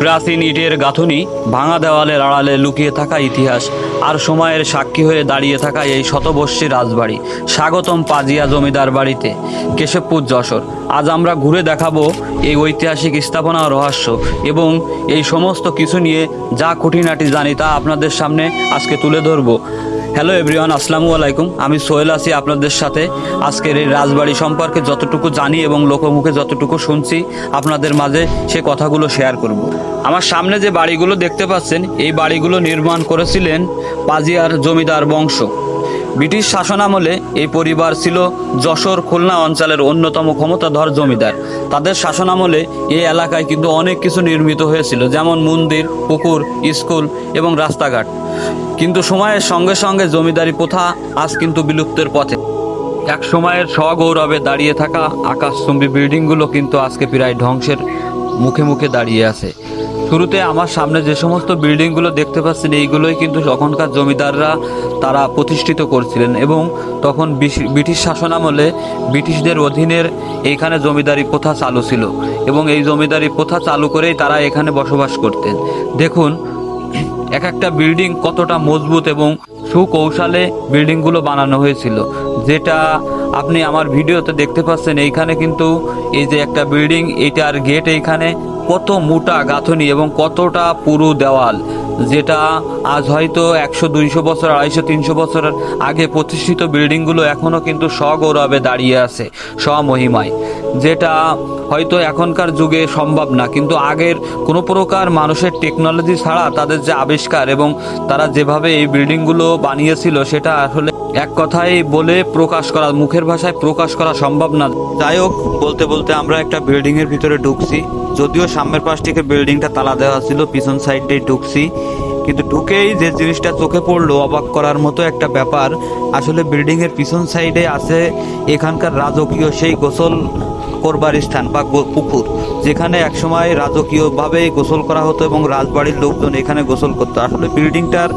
প্রাচীন ইটের গাঁথনি, ভাঙা দেওয়ালের আড়ালে লুকিয়ে থাকা ইতিহাস, আর সময়ের সাক্ষী হয়ে দাঁড়িয়ে থাকা এই শতবর্ষী রাজবাড়ি, স্বাগতম পাজিয়া জমিদার বাড়িতে, কেশবপুর যশোর। আজ আমরা ঘুরে দেখাবো এই ঐতিহাসিক স্থাপনা রহস্য এবং এই সমস্ত কিছু নিয়ে যা খুঁটিনাটি জানি তা আপনাদের সামনে আজকে তুলে ধরবো। হ্যালো এভরিওয়ান আসসালামু আলাইকুম। আমি সোহেল আছি আপনাদের সাথে। আজকের এই রাজবাড়ি সম্পর্কে যতটুকু জানি এবং লোকমুখে যতটুকু শুনছি, আপনাদের মাঝে সে কথাগুলো শেয়ার করব। আমার সামনে যে বাড়িগুলো দেখতে পাচ্ছেন, এই বাড়িগুলো নির্মাণ করেছিলেন পাজিয়ার জমিদার বংশ। ব্রিটিশ শাসনামলে এই পরিবার ছিল যশোর খুলনা অঞ্চলের অন্যতম ক্ষমতাধর জমিদার। তাদের শাসনামলে এই এলাকায় কিন্তু অনেক কিছু নির্মিত হয়েছিল, যেমন মন্দির, পুকুর, স্কুল এবং রাস্তাঘাট। কিন্তু সময়ের সঙ্গে সঙ্গে জমিদারি প্রথা আজ কিন্তু বিলুপ্তের পথে। এক সময়ের স্বগৌরবে দাঁড়িয়ে থাকা আকাশচুম্বী বিল্ডিংগুলো কিন্তু আজকে প্রায় ধ্বংসের মুখে মুখে দাঁড়িয়ে আছে। শুরুতে আমার সামনে যে সমস্ত বিল্ডিংগুলো দেখতে পাচ্ছেন, এইগুলোই কিন্তু তখনকার জমিদাররা তারা প্রতিষ্ঠিত করছিলেন এবং তখন ব্রিটিশ শাসনামলে ব্রিটিশদের অধীনের এইখানে জমিদারি প্রথা চালু ছিল এবং এই জমিদারি প্রথা চালু করেই তারা এখানে বসবাস করতেন। দেখুন, এক একটা বিল্ডিং কতটা মজবুত এবং সুকৌশলে বিল্ডিংগুলো বানানো হয়েছিল। যেটা আপনি আমার ভিডিওতে দেখতে পাচ্ছেন, এইখানে কিন্তু এই যে একটা বিল্ডিং এইটার গেট এইখানে কত মোটা গাঁথনি এবং কতটা পুরু দেওয়াল, যেটা আজ হয়তো একশো, দুইশো বছর, আড়াইশো, তিনশো বছরের আগে প্রতিষ্ঠিত বিল্ডিংগুলো এখনও কিন্তু স্বগৌরবে দাঁড়িয়ে আছে, স্বমহিমায়। যেটা হয়তো এখনকার যুগে সম্ভব না। কিন্তু আগের কোনো প্রকার মানুষের টেকনোলজি ছাড়া তাদের যে আবিষ্কার এবং তারা যেভাবে এই বিল্ডিংগুলো বানিয়েছিল, সেটা আসলে এক কথায় বলে প্রকাশ করা, মুখের ভাষায় প্রকাশ করা সম্ভব না। যাই হোক, বলতে বলতে আমরা একটা বিল্ডিংয়ের ভিতরে ঢুকছি। যদিও সামনের পাশ থেকে বিল্ডিংটা তালা দেওয়া ছিল, পিছন সাইডে ঢুকছি। কিন্তু ঢুকেই যে জিনিসটা চোখে পড়ল, অবাক করার মতো একটা ব্যাপার, আসলে বিল্ডিং এর পিছন সাইডে আছে এখানকার রাজকীয় সেই গোসল করবার স্থান বা পুকুর, যেখানে একসময় রাজকীয়ভাবে গোসল করা হতো এবং রাজবাড়ির লোকজন এখানে গোসল করতো। আসলে বিল্ডিংটার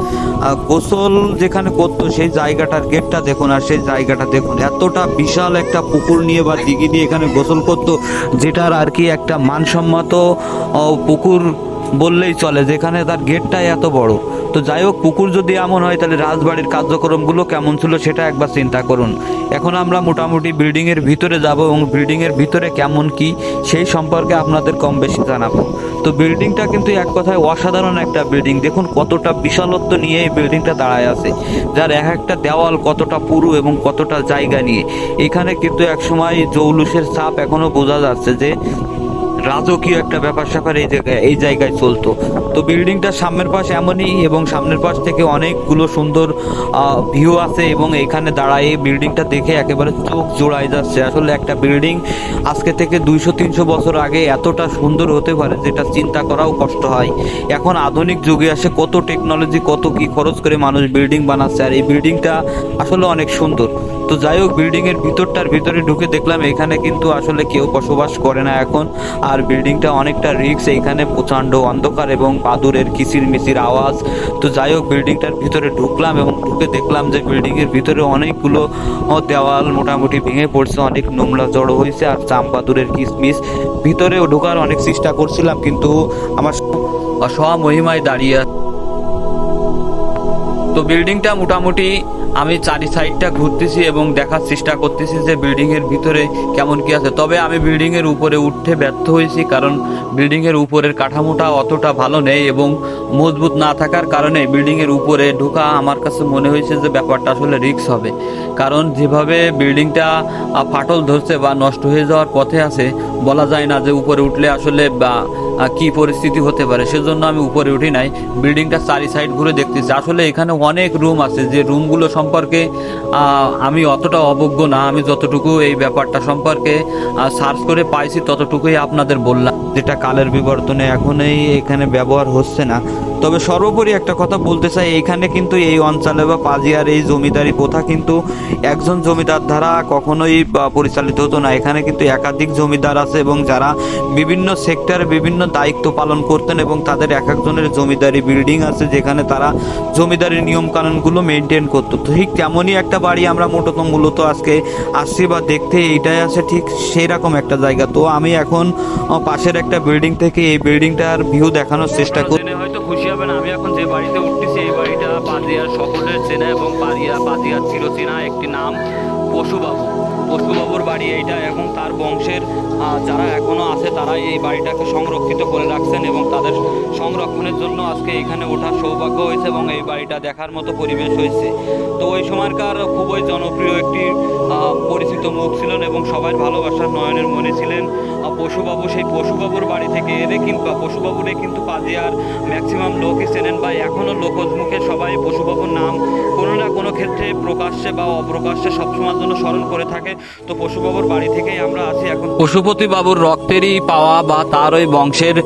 গোসল যেখানে করতো, সেই জায়গাটার গেটটা দেখুন আর সেই জায়গাটা দেখুন। এতটা বিশাল একটা পুকুর নিয়ে বা দিঘি নিয়ে এখানে গোসল করতো, যেটার আর কি একটা মানসম্মত পুকুর বললেই চলে, যেখানে তার গেটটাই এত বড়। তো যাই হোক, পুকুর যদি এমন হয়, তাহলে রাজবাড়ির কার্যক্রমগুলো কেমন ছিল সেটা একবার চিন্তা করুন। এখন আমরা মোটামুটি বিল্ডিং এর ভিতরে যাব এবং বিল্ডিং এর ভিতরে কেমন কি, সেই সম্পর্কে আপনাদের কম বেশি জানাব। তো বিল্ডিংটা কিন্তু এক কথায় অসাধারণ একটা বিল্ডিং। দেখুন কতটা বিশালত্ব নিয়ে এই বিল্ডিংটা দাঁড়ায় আছে। যার এক একটা দেওয়াল কতটা পুরু এবং কতটা জায়গা নিয়ে। এখানে কিন্তু একসময় জৌলুসের চাপ এখনও বোঝা যাচ্ছে যে রাজকীয় একটা ব্যাপার স্যাপার এই জায়গায় এই জায়গায় চলতো। তো বিল্ডিংটার সামনের পাশ এমনই এবং সামনের পাশ থেকে অনেকগুলো সুন্দর ভিউ আছে এবং এখানে দাঁড়ায় বিল্ডিংটা দেখে একেবারে চোখ জোড়ায় যাচ্ছে। আসলে একটা বিল্ডিং আজকে থেকে দুইশো, তিনশো বছর আগে এতটা সুন্দর হতে পারে যেটা চিন্তা করাও কষ্ট হয়। এখন আধুনিক যুগে আসে কত টেকনোলজি কত কি খরচ করে মানুষ বিল্ডিং বানাচ্ছে। আর এই বিল্ডিংটা আসলে অনেক সুন্দর। তো যাই হোক বিল্ডিং এর ভিতরটার ভিতরে ঢুকে দেখলাম, এখানে কিন্তু আসলে কেউ বসবাস করে না এখন। আর বিল্ডিংটা অনেকটা রিক্স এইখানে প্রচণ্ড অন্ধকার এবং বাদুরের কিচির মিচির আওয়াজ। তো যাই হোক বিল্ডিংটার ভিতরে ঢুকলাম এবং ঢুকে দেখলাম যে বিল্ডিং এর ভিতরে অনেকগুলো দেওয়াল মোটামুটি ভেঙে পড়ছে, অনেক নোংরা জড়ো হয়েছে আর চাম বাদুরের কিসমিস ভিতরেও ঢোকার অনেক চেষ্টা করছিলাম, কিন্তু আমার স্বমহিমায় দাঁড়িয়ে আছে। তো বিল্ডিংটা মোটামুটি আমি চারি সাইডটা ঘুরতেছি এবং দেখার চেষ্টা করতেছি যে বিল্ডিংয়ের ভিতরে কেমন কি আছে। তবে আমি বিল্ডিংয়ের উপরে উঠতে ব্যর্থ হয়েছি কারণ বিল্ডিংয়ের উপরের কাঠামোটা অতটা ভালো নেই এবং মজবুত না থাকার কারণে বিল্ডিংয়ের উপরে ঢোকা আমার কাছে মনে হয়েছে যে ব্যাপারটা আসলে রিস্ক হবে। কারণ যেভাবে বিল্ডিংটা ফাটল ধরছে বা নষ্ট হয়ে যাওয়ার পথে আছে, বলা যায় না যে উপরে উঠলে আসলে বা কি পরিস্থিতি হতে পারে? সেজন্য আমি উপরে উঠি নাই। বিল্ডিংটা চারি সাইড ঘুরে দেখতেছি। আসলে এখানে অনেক রুম আছে। যে রুমগুলো সম্পর্কে আমি অতটা অবজ্ঞ না। আমি যতটুকু এই ব্যাপারটা সম্পর্কে সার্চ করে পাইছি, ততটুকুই আপনাদের বললাম। যেটা কালের বিবর্তনে এখন এখানে ব্যবহার হচ্ছে না। তবে সর্বোপরি একটা কথা বলতে চাই এইখানে কিন্তু এই অঞ্চলে বা পাজিয়ার এই জমিদারি প্রথা কিন্তু একজন জমিদার দ্বারা কখনোই পরিচালিত হতো না। এখানে কিন্তু একাধিক জমিদার আছে এবং যারা বিভিন্ন সেক্টরে বিভিন্ন দায়িত্ব পালন করতেন এবং তাদের এক একজনের জমিদারি বিল্ডিং আছে যেখানে তারা জমিদারি নিয়ম কানুনগুলো মেনটেন করতো ঠিক তেমনই একটা বাড়ি আমরা মূলত মূলত আজকে আসছি বা দেখতে, এইটাই আছে ঠিক সেই রকম একটা জায়গা। তো আমি এখন পাশের একটা বিল্ডিং থেকে এই বিল্ডিংটার ভিউ দেখানোর চেষ্টা করি হয়তো পাজিয়ার চেনা এবং পাজিয়া পাজিয়ার চিরচেনা একটি নাম পশুবাবু। পশুবাবুর বাড়ি এইটা এবং তার বংশের যারা এখনও আছে তারা এই বাড়িটাকে সংরক্ষিত করে রাখছেন এবং তাদের সংরক্ষণের জন্য আজকে এখানে ওঠার সৌভাগ্য হয়েছে এবং এই বাড়িটা দেখার মতো পরিবেশ হয়েছে। তো ওই সময়কার খুবই জনপ্রিয় একটি পরিচিত মুখ ছিলেন এবং সবাই ভালোবাসার নয়নের মনে ছিলেন। পশুবাবু সেই পশুবাবুর বাড়ি থেকে এলে কিন্তু পশুবাবুরে কিন্তু পাজিয়ার ম্যাক্সিমাম লোকই চেনেন বা এখনও লোকজ মুখে সবাই প্রকাশ্যে বা অপ্রকাশ্যে সবসময়ের জন্য স্মরণ করে থাকে। তো পশুবাবুর বাড়ি থেকেই আমরা আছি এখন। পশুপতি বাবুর রক্তেরই পাওয়া বা তার ওই বংশের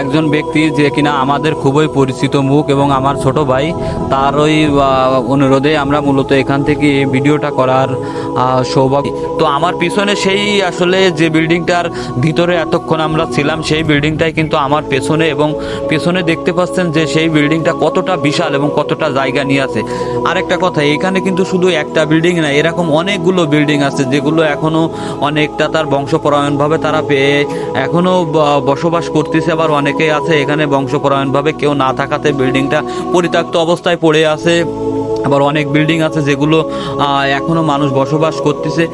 একজন ব্যক্তি যে কিনা আমাদের খুবই পরিচিত মুখ এবং আমার ছোট ভাই, তার ওই অনুরোধে আমরা মূলত এখান থেকে ভিডিওটা করার সৌভাগ্য। তো আমার পিছনে সেই আসলে যে বিল্ডিংটার ভিতরে এতক্ষণ আমরা ছিলাম, সেই বিল্ডিংটাই কিন্তু আমার পেছনে এবং পেছনে দেখতে পাচ্ছেন যে সেই বিল্ডিংটা কতটা বিশাল এবং কতটা জায়গা নিয়ে আছে। আরেকটা কথা, এখানে কিন্তু শুধু একটা বিল্ডিং না, এরকম অনেকগুলো বিল্ডিং আছে যেগুলো এখনও অনেকটা তার বংশপরায়ণভাবে তারা পেয়ে এখনও বসবাস করতেছে, আবার অনেকেই আছে এখানে বংশপরায়ণভাবে কেউ না থাকাতে বিল্ডিংটা পরিত্যক্ত অবস্থায় পড়ে আছে। আবার অনেক বিল্ডিং আছে যেগুলো আহ, এখনও মানুষ বসবাস করতেছে।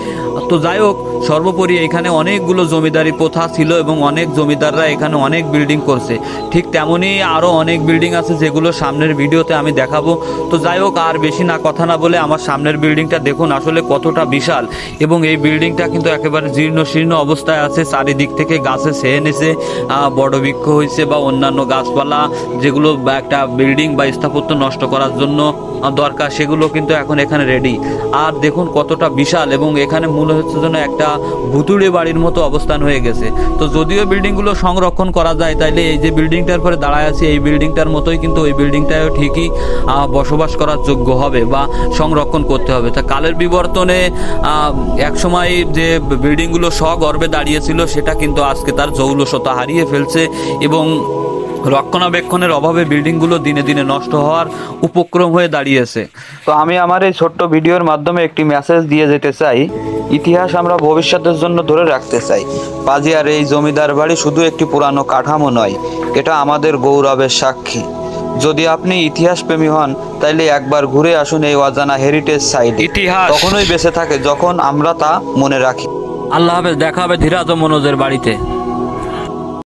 তো যাই হোক সর্বোপরি এখানে অনেকগুলো জমিদারি প্রথা ছিল এবং অনেক জমিদাররা এখানে অনেক বিল্ডিং করছে। ঠিক তেমনই আরও অনেক বিল্ডিং আছে যেগুলো সামনের ভিডিওতে আমি দেখাবো। তো যাই হোক আর বেশি না কথা না বলে আমার সামনের বিল্ডিংটা দেখুন আসলে কতটা বিশাল। এবং এই বিল্ডিংটা কিন্তু একেবারে জীর্ণ শীর্ণ অবস্থায় আছে চারিদিক থেকে গাছে ছেয়ে নিছে বড় বৃক্ষ হয়েছে বা অন্যান্য গাছপালা যেগুলো একটা বিল্ডিং বা স্থাপত্য নষ্ট করার জন্য আহ, দরকার সেগুলো কিন্তু এখন এখানে রেডি আর দেখুন কতটা বিশাল এবং এখানে মনে হচ্ছে যেন একটা ভুতুড়ে বাড়ির মতো অবস্থান হয়ে গেছে। তো যদিও বিল্ডিংগুলো সংরক্ষণ করা যায়, তাইলে এই যে বিল্ডিংটার পরে দাঁড়ায় আছে, এই বিল্ডিংটার মতোই কিন্তু ওই বিল্ডিংটাও ঠিকই বসবাস করার যোগ্য হবে বা সংরক্ষণ করতে হবে। তা কালের বিবর্তনে একসময় যে বিল্ডিংগুলো স্বগর্বে দাঁড়িয়েছিল, সেটা কিন্তু আজকে তার জৌলসতা হারিয়ে ফেলছে এবং রক্ষণাবেক্ষণের অভাবে বিল্ডিংগুলো দিনে দিনে নষ্ট হওয়ার উপক্রম হয়ে দাঁড়িয়েছে। তো আমি আমার এই ছোট্ট ভিডিওর মাধ্যমে একটি মেসেজ দিয়ে যেতে চাই। ইতিহাস আমরা ভবিষ্যতের জন্য ধরে রাখতে চাই। পাজিয়ার এই জমিদার বাড়ি শুধু একটি পুরানো কাঠামো নয় এটা আমাদের গৌরবের সাক্ষী। যদি আপনি ইতিহাস প্রেমী হন তাইলে একবার ঘুরে আসুন এই অজানা হেরিটেজ সাইট ইতিহাস। তখনই বেঁচে থাকে যখন আমরা তা মনে রাখি। আল্লাহ হাফেজ দেখা হবে ধীরাজ মনোজের বাড়িতে।